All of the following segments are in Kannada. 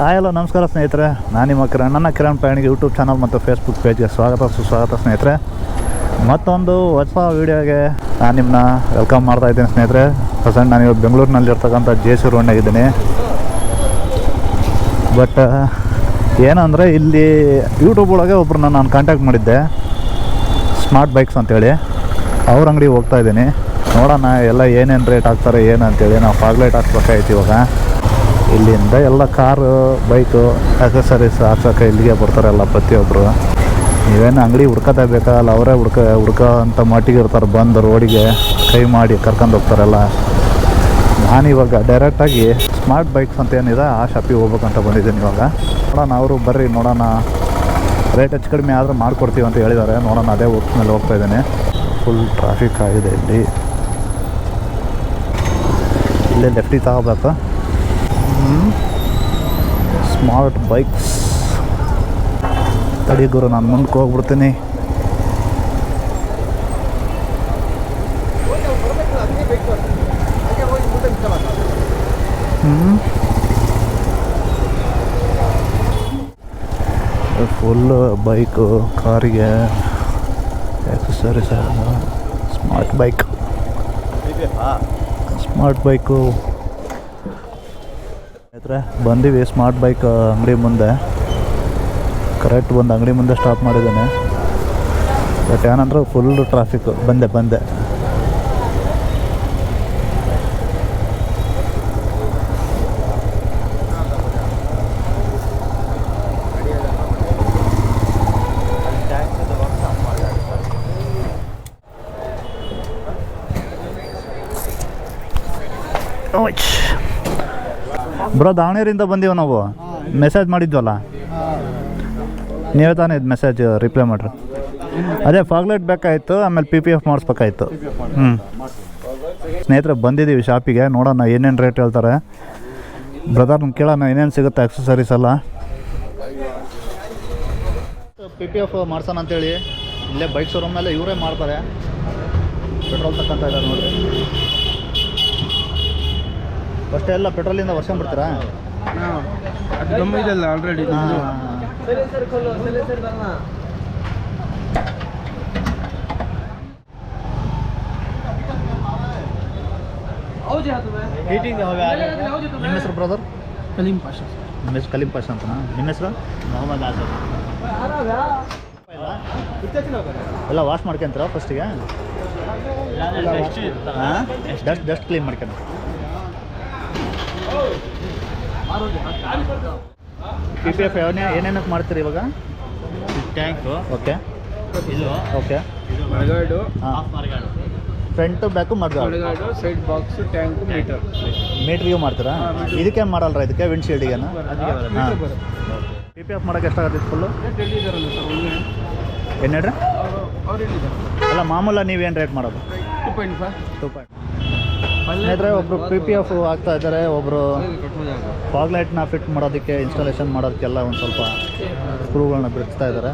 ಹಾಯ್, ಹಲೋ, ನಮಸ್ಕಾರ ಸ್ನೇಹಿತರೆ. ನಾನು ನಿಮ್ಮ ಕಿರಣ್, ನನ್ನ ಕಿರಣ್ ಪಯಣಿಗೆ ಯೂಟ್ಯೂಬ್ ಚಾನಲ್ ಮತ್ತು ಫೇಸ್ಬುಕ್ ಪೇಜ್ಗೆ ಸ್ವಾಗತ, ಸುಸ್ವಾಗತ ಸ್ನೇಹಿತರೆ. ಮತ್ತೊಂದು ಹೊಸ ವೀಡಿಯೋಗೆ ನಾನು ನಿಮ್ಮನ್ನ ವೆಲ್ಕಮ್ ಮಾಡ್ತಾ ಇದ್ದೀನಿ ಸ್ನೇಹಿತರೆ. ಪ್ರೆಸೆಂಟ್ ನಾನು ಇವತ್ತು ಬೆಂಗಳೂರಿನಲ್ಲಿ ಇರ್ತಕ್ಕಂಥ ಜೆ ಸಿ ರೋಡ್ನಾಗಿದ್ದೀನಿ ಬಟ್ ಏನಂದರೆ ಇಲ್ಲಿ ಯೂಟ್ಯೂಬ್ ಒಳಗೆ ಒಬ್ರನ್ನ ನಾನು ಕಾಂಟ್ಯಾಕ್ಟ್ ಮಾಡಿದ್ದೆ. ಸ್ಮಾರ್ಟ್ ಬೈಕ್ಸ್ ಅಂತೇಳಿ. ಅವ್ರ ಅಂಗಡಿಗೆ ಹೋಗ್ತಾ ಇದ್ದೀನಿ. ನೋಡೋಣ, ಎಲ್ಲ ಏನೇನು ರೇಟ್ ಹಾಕ್ತಾರೆ, ಏನು ಅಂತೇಳಿ. ನಾವು ಫಾಗ್ಲೈಟ್ ಹಾಕ್ಬೇಕಾಯ್ತು ಇವಾಗ. ಇಲ್ಲಿಂದ ಎಲ್ಲ ಕಾರು ಬೈಕು ಅಕ್ಸಸರೀಸ್ ಹಾಕ್ಸೋಕೆ ಇಲ್ಲಿಗೆ ಬರ್ತಾರೆ ಎಲ್ಲ ಪ್ರತಿಯೊಬ್ಬರು ನೀವೇನು ಅಂಗಡಿ ಹುಡ್ಕೋತಾ ಬೇಕಾಗಲ್ಲ ಅವರೇ ಹುಡ್ಕ ಹುಡ್ಕೋ ಅಂತ ಮಟ್ಟಿಗೆ ಇರ್ತಾರೆ, ಬಂದು ರೋಡಿಗೆ ಕೈ ಮಾಡಿ ಕರ್ಕೊಂಡು ಹೋಗ್ತಾರಲ್ಲ. ನಾನು ಇವಾಗ ಡೈರೆಕ್ಟಾಗಿ ಸ್ಮಾರ್ಟ್ ಬೈಕ್ಸ್ ಅಂತ ಏನಿದೆ, ಆ ಶಾಪಿಗೆ ಹೋಗ್ಬೇಕಂತ ಬಂದಿದ್ದೀನಿ ಇವಾಗ. ನೋಡೋಣ, ಅವರು ಬರ್ರಿ, ನೋಡೋಣ. ರೇಟ್ ಹೆಚ್ಚು ಕಡಿಮೆ ಆದರೂ ಮಾಡಿಕೊಡ್ತೀವಿ ಅಂತ ಹೇಳಿದ್ದಾರೆ. ನೋಡೋಣ, ಅದೇ ವರ್ಕ್ ಮೇಲೆ ಹೋಗ್ತಾ ಇದ್ದೀನಿ. ಫುಲ್ ಟ್ರಾಫಿಕ್ ಆಗಿದೆ ಇಲ್ಲಿ. ಇಲ್ಲೇ ಲೆಫ್ಟಿಗೆ ತಗೋಬೇಕು. ಸ್ಮಾರ್ಟ್ ಬೈಕ್ಸ್ ತಡಿಗರು ನಾನು ಮುಂದಕ್ಕೆ ಹೋಗ್ಬಿಡ್ತೀನಿ. ಫುಲ್ಲು ಫುಲ್ ಬೈಕು ಕಾರಿಗೆ accessories smart bike smart bike ಸ್ನೇಹಿತರೆ, ಬಂದೀವಿ ಸ್ಮಾರ್ಟ್ ಬೈಕ್ ಅಂಗಡಿ ಮುಂದೆ. ಕರೆಕ್ಟ್ ಒಂದು ಅಂಗಡಿ ಮುಂದೆ ಸ್ಟಾಪ್ ಮಾಡಿದ್ದೇನೆ. ಬಟ್ ಏನಂದ್ರೆ ಫುಲ್ ಟ್ರಾಫಿಕ್ ಬಂದೆ ಬಂದೆ. ಬ್ರೋ, ದಾವಣಗೆರೆಯಿಂದ ಬಂದೀವಿ ನಾವು. ಮೆಸೇಜ್ ಮಾಡಿದ್ವಲ್ಲ? ನೀವೇ ತಾನೇ ಮೆಸೇಜ್ ರಿಪ್ಲೈ ಮಾಡ್ರಿ. ಅದೇ ಫಾಗ್ಲೇಟ್ ಬೇಕಾಯಿತು, ಆಮೇಲೆ ಪಿ ಪಿ ಎಫ್ ಮಾಡಿಸ್ಬೇಕಾಯ್ತು. ಹ್ಞೂ ಸ್ನೇಹಿತರೆ ಬಂದಿದ್ದೀವಿ ಶಾಪಿಗೆ, ನೋಡೋಣ ಏನೇನು ರೇಟ್ ಹೇಳ್ತಾರೆ. ಬ್ರದರ್ನ ಕೇಳೋಣ, ಏನೇನು ಸಿಗುತ್ತೆ ಅಕ್ಸಸರೀಸ್ ಎಲ್ಲ? ಪಿ ಪಿ ಎಫ್ ಮಾಡ್ಸೋಣ ಅಂತೇಳಿ, ಇಲ್ಲೇ ಬೈಕ್ ಶೋರೂಮ್ನಲ್ಲೇ ಇವರೇ ಮಾಡ್ತಾರೆ. ಪೆಟ್ರೋಲ್ ತಕ್ಕಂತ ಇದ್ದಾರೆ ನೋಡಿರಿ. ಫಸ್ಟ್ ಎಲ್ಲ ಪೆಟ್ರೋಲಿಂದ ವರ್ಷಂಬಿಡ್ತೀರಾ ಅದು ಗಮ್ ಇದೆಲ್ಲ ಆಲ್ರೆಡಿ ಹೀಟಿಂಗ್ ನಿಮ್ಮ ಹೆಸರು ಬ್ರದರ್ ಕಲೀಂ ಪಾಷಾ. ನಿಮ್ಮ ಹೆಸರು ಕಲೀಂ ಪಾಷಾ ಅಂತನಾ? ನಿಮ್ಮ ಹೆಸರು? ಮೊಹಮ್ಮದ್ ಆಸಫ್ ಎಲ್ಲ ವಾಶ್ ಮಾಡ್ಕೊಂತೀರಾ ಫಸ್ಟಿಗೆ ಡಸ್ಟ್ ಡಸ್ಟ್ ಕ್ಲೀನ್ ಮಾಡ್ಕೊಂಡು ಪಿ ಪಿ ಎಫ್ ಏನೇನಕ್ಕೆ ಮಾಡ್ತೀರಿ ಇವಾಗ? ಟ್ಯಾಂಕು ಓಕೆ ಇದು ಓಕೆ ಇದು ಮಳೆಗಾಡು ಹಾಂ. Front back mudguard mudguard side box tank meter ಮೀಟ್ರಿಗೆ ಮಾಡ್ತೀರಾ? ಇದಕ್ಕೆ ಮಾಡಲ್ರ ಇದಕ್ಕೆ? ವಿಂಡ್ಶೀಲ್ಡಿಗೇನು ಹಾಂ ಪಿ ಪಿ ಎಫ್ ಮಾಡೋಕೆ ಎಷ್ಟಾಗುತ್ತೆ ಫುಲ್ಲು ಏನು ಹೇಳ್ರಿ? ಅಲ್ಲ ಮಾಮೂಲ ನೀವೇನು ರೇಟ್ ಮಾಡೋದು? Two point five two point ಸ್ನೇಹಿತರೆ, ಒಬ್ರು ಪಿ ಪಿ ಎಫ್ ಆಗ್ತಾ ಇದ್ದಾರೆ ಒಬ್ಬರು ನ ಫಿಟ್ ಮಾಡೋದಕ್ಕೆ ಇನ್ಸ್ಟಾಲೇಷನ್ ಮಾಡೋದಕ್ಕೆಲ್ಲ ಒಂದು ಸ್ವಲ್ಪ ಸ್ಕ್ರೂಗಳನ್ನ ಬಿಡಿಸ್ತಾ ಇದ್ದಾರೆ.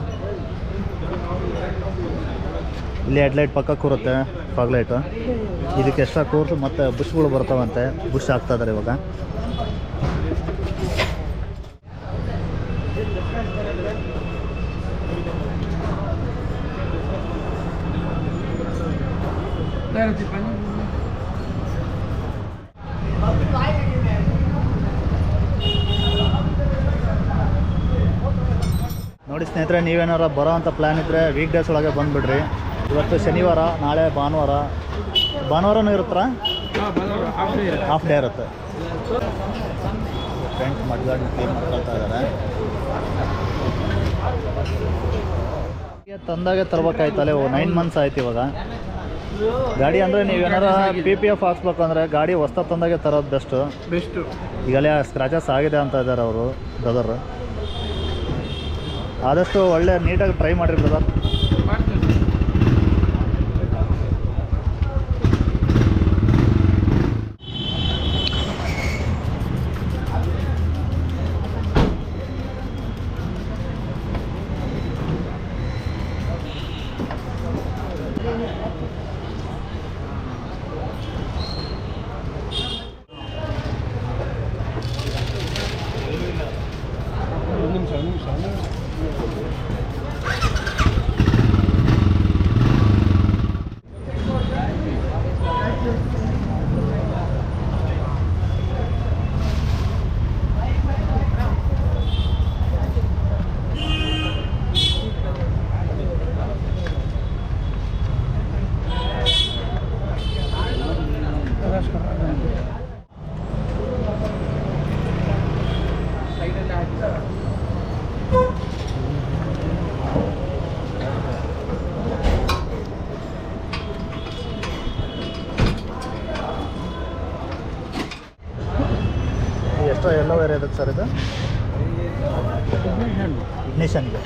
ಇಲ್ಲಿ ಹೆಡ್ಲೈಟ್ ಪಕ್ಕ ಕೂರುತ್ತೆ ಫಾಗ್ಲೈಟು. ಇದಕ್ಕೆ ಎಕ್ಸ್ಟ್ರಾ ಕೂರ್ಸು ಮತ್ತೆ ಬುಷ್ಗಳು ಬರ್ತಾವಂತೆ. ಬುಷ್ ಆಗ್ತಾ ಇದ್ದಾರೆ ಇವಾಗ. ನೋಡಿ ಸ್ನೇಹಿತರೆ ನೀವೇನಾರ ಬರೋ ಅಂಥ ಪ್ಲ್ಯಾನ್ ಇದ್ದರೆ ವೀಕ್ ಡೇಸ್ ಒಳಗೆ ಬಂದುಬಿಡ್ರಿ. ಇವತ್ತು ಶನಿವಾರ ನಾಳೆ ಭಾನುವಾರ. ಭಾನುವಾರನೂ ಇರುತ್ತಾ? ಹಾಫ್ ಡೇ ಇರುತ್ತೆ. ಫ್ರೆಂಡ್ಸ್ ಮಡ್ಗಾಡಿ ಕ್ಲೀನ್ ಮಾಡ್ಕೊಳ್ತಾ ಇದ್ದಾರೆ ತಂದಾಗೆ ತರಬೇಕಾಯ್ತಲ್ಲ ನೈನ್ ಮಂತ್ಸ್ ಆಯ್ತು ಇವಾಗ. ಗಾಡಿ ಅಂದರೆ ನೀವೇನಾರ ಪಿ ಪಿ ಎಫ್ ಹಾಕ್ಸ್ಬೇಕಂದ್ರೆ ಗಾಡಿ ಹೊಸ್ತ ತಂದಾಗೆ ತರೋದು ಬೆಸ್ಟು ಬೆಸ್ಟು ಈಗಲೇ ಸ್ಕ್ರಾಚಸ್ ಆಗಿದೆ ಅಂತ ಇದ್ದಾರೆ ಅವರು ಬ್ರದರ್ ಆದಷ್ಟು ಒಳ್ಳೆ ನೀಟಾಗಿ ಟ್ರೈ ಮಾಡಿರಿ ಬ್ರದರ್ ಸರ್ ಇದು? ಇಗ್ನಿಷನ್ಗೆ.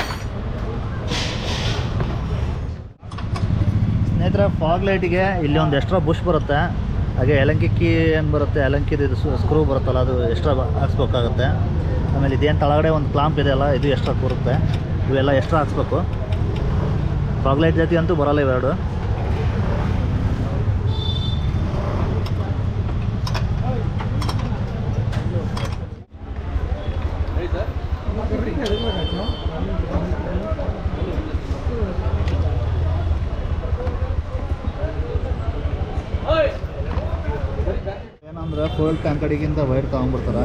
ಸ್ನೇಹಿತರೆ ಫಾಗ್ ಲೈಟಿಗೆ ಇಲ್ಲಿ ಒಂದು ಎಕ್ಸ್ಟ್ರಾ ಬುಷ್ ಬರುತ್ತೆ. ಹಾಗೆ ಎಲಂಕಿ ಕೀ ಏನು ಬರುತ್ತೆ? ಎಲಂಕಿದು ಇದು ಸ್ಕ್ರೂ ಬರುತ್ತಲ್ಲ, ಅದು ಎಕ್ಸ್ಟ್ರಾ ಹಾಕ್ಸ್ಬೇಕಾಗುತ್ತೆ. ಆಮೇಲೆ ಇದೇನು ತಳಗಡೆ ಒಂದು ಕ್ಲಾಂಪ್ ಇದೆಯಲ್ಲ ಇದು ಎಕ್ಸ್ಟ್ರಾ ಕೂರುತ್ತೆ. ಇವೆಲ್ಲ ಎಕ್ಸ್ಟ್ರಾ ಹಾಕ್ಸ್ಬೇಕು. ಫಾಗ್ ಲೈಟ್ ಜಾತಿ ಅಂತೂ ಬರೋಲ್ಲ ಇವೆರಡು. ಫುಲ್ ಟ್ಯಾಂಕ್ ಕಡೆಗಿಂದ ವೈರ್ ತಗೊಂಡ್ಬಿಡ್ತಾರೆ?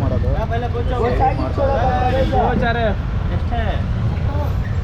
ಮಾಡೋದು.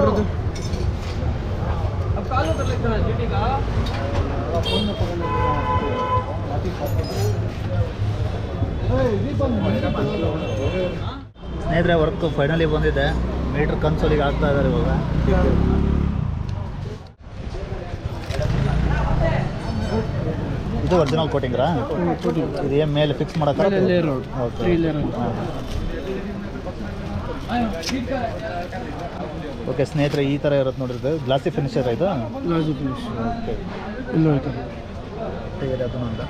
ಬರೋದು? ಸ್ನೇಹಿತರೆ ವರ್ಕ್ ಫೈನಲಿ ಬಂದಿದೆ. ಮೀಟ್ರ್ ಕನ್ಸೋಲಿಗೆ ಆಗ್ತಾ ಇದ್ದಾರೆ ಇವಾಗ. ಇದು ಒರಿಜಿನಲ್ ಕೋಟಿಂಗ್ ಇದು ಮೇಲೆ ಫಿಕ್ಸ್ ಮಾಡೋಕೆ ಓಕೆ ಓಕೆ ಸ್ನೇಹಿತರೆ ಈ ಥರ ಇರುತ್ತೆ ನೋಡಿದ್ರೆ ಗ್ಲಾಸಿ ಫಿನಿಷರ್ ಇದು? ಲಾಜಿ ಫಿನಿಶ್ ಓಕೆ ಇಲ್ಲ ಆಯ್ತು ಹೇಗಿದೆ ಅದು ಅಂತ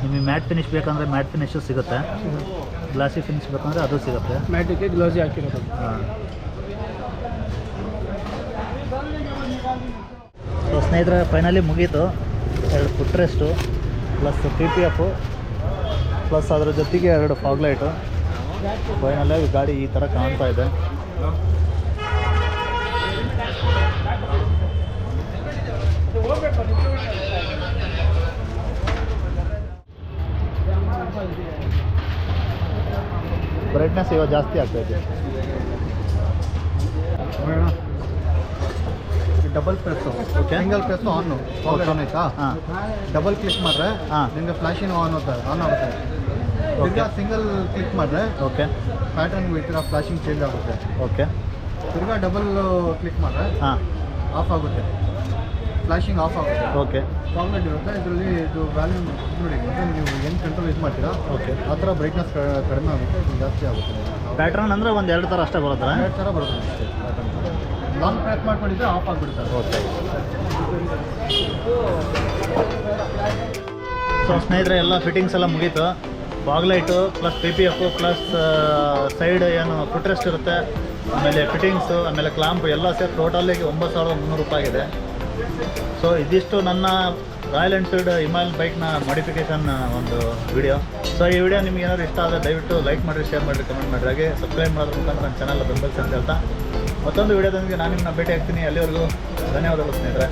ನಿಮಗೆ ಮ್ಯಾಟ್ ಫಿನಿಶ್ ಬೇಕಂದರೆ ಮ್ಯಾಟ್ ಫಿನಿಶು ಸಿಗುತ್ತೆ. ಗ್ಲಾಸಿ ಫಿನಿಶ್ ಬೇಕಂದರೆ ಅದು ಸಿಗುತ್ತೆ. ಮ್ಯಾಟಿಗೆ ಗ್ಲಾಸಿ ಹಾಕಿರೋದು. ಹಾಂ. ಸೊ ಸ್ನೇಹಿತರೆ ಫೈನಲಿ ಮುಗೀತು. ಎರಡು foot rest plus P P F plus ಅದರ ಜೊತೆಗೆ ಎರಡು ಫಾಗ್ ಲೈಟು ಫೈನಲಾಗಿ ಗಾಡಿ ಈ ತರ ಕಾಣ್ತಾ ಇದೆ. ಬ್ರೈಟ್ನೆಸ್ ಇವಾಗ ಜಾಸ್ತಿ ಆಗ್ತೈತೆ double press okay single press on on ಆಯ್ತಾ? ಹಾಂ. ಡಬಲ್ ಕ್ಲಿಕ್ ಮಾಡಿದ್ರೆ ಹಾ. ನಿಮಗೆ ಫ್ಲಾಶಿಂಗ್ ಆನ್ ಆನ್ ಆಗುತ್ತೆ. ತಿರ್ಗಾ ಸಿಂಗಲ್ ಕ್ಲಿಕ್ ಮಾಡಿದ್ರೆ ಓಕೆ ಪ್ಯಾಟರ್ನ್ ಈ ಥರ ಫ್ಲಾಶಿಂಗ್ ಚೇಂಜ್ ಆಗುತ್ತೆ. ಓಕೆ ತಿರ್ಗಾ ಡಬಲ್ ಕ್ಲಿಕ್ ಮಾಡಿದ್ರೆ ಹಾಂ. ಆಫ್ ಆಗುತ್ತೆ. ಫ್ಲಾಶಿಂಗ್ ಆಫ್ ಆಗುತ್ತೆ. ಓಕೆ ಪ್ರಾಬ್ಲಮ್ ಇರುತ್ತೆ. ಇದರಲ್ಲಿ ಇದು ವ್ಯಾಲ್ಯೂಮ್ ನೋಡಿ ಮತ್ತೆ ನೀವು ಏನು ಕಂಟ್ರೋಲ್ ಇದು ಮಾಡ್ತೀರಾ? ಓಕೆ ಆ ಥರ ಬ್ರೈಟ್ನೆಸ್ ಕಡಿಮೆ ಆಗುತ್ತೆ ಇದು ಜಾಸ್ತಿ ಆಗುತ್ತೆ. ಪ್ಯಾಟ್ರನ್ ಅಂದರೆ ಒಂದು ಎರಡು ಥರ ಅಷ್ಟೇ ಬರುತ್ತೆ? ಎರಡು ಥರ ಬರುತ್ತೆ. ಅಷ್ಟೇ ಲಾಂಗ್ ಪ್ಯಾಕ್ ಮಾಡ್ಕೊಂಡಿದ್ರೆ ಆಫ್ ಆಗಿಬಿಡ್ತಾರೆ ಓಕೆ ಸೊ ಸ್ನೇಹಿತರೆ ಎಲ್ಲ ಫಿಟ್ಟಿಂಗ್ಸ್ ಎಲ್ಲ ಮುಗೀತು. Fog light plus P P F plus side ಏನು ಫುಟ್ರೆಸ್ಟ್ ಇರುತ್ತೆ, ಆಮೇಲೆ ಫಿಟ್ಟಿಂಗ್ಸು ಆಮೇಲೆ ಕ್ಲಾಂಪ್ ಎಲ್ಲ ಸೇರಿ ಟೋಟಲಿಗೆ ಒಂಬತ್ತು ಸಾವಿರದ ಮುನ್ನೂರು ರೂಪಾಯಿ ಆಗಿದೆ ಸೊ ಇದಿಷ್ಟು ನನ್ನ ರಾಯಲ್ ಎನ್ಫೀಲ್ಡ್ ಹಿಮಾಲಯನ್ ಬೈಕ್ನ ಮಾಡಿಫಿಕೇಷನ್ ಒಂದು ವಿಡಿಯೋ ಸೊ ಈ ವಿಡಿಯೋ ನಿಮ್ಗೆ ಏನಾದ್ರು ಇಷ್ಟ ಆದರೆ ದಯವಿಟ್ಟು ಲೈಕ್ ಮಾಡಿರಿ ಶೇರ್ ಮಾಡಿರಿ ಕಮೆಂಟ್ ಮಾಡಿರಿ. ಹಾಗೆ ಸಬ್ಸ್ಕ್ರೈಬ್ ಮಾಡೋದ್ರ ಮುಖಾಂತರ ನನ್ನ ಚಾನಲ್ ಬೆಂಬಲಿಸಿ ಅಂತ ಹೇಳ್ತಾ ಮತ್ತೊಂದು ವಿಡಿಯೋದೊಂದಿಗೆ ನಾನು ನಿಮ್ಮನ್ನ ಭೇಟಿ ಆಗ್ತೀನಿ. ಅಲ್ಲಿವರೆಗೂ ಧನ್ಯವಾದಗಳು ಸ್ನೇಹಿತರೆ.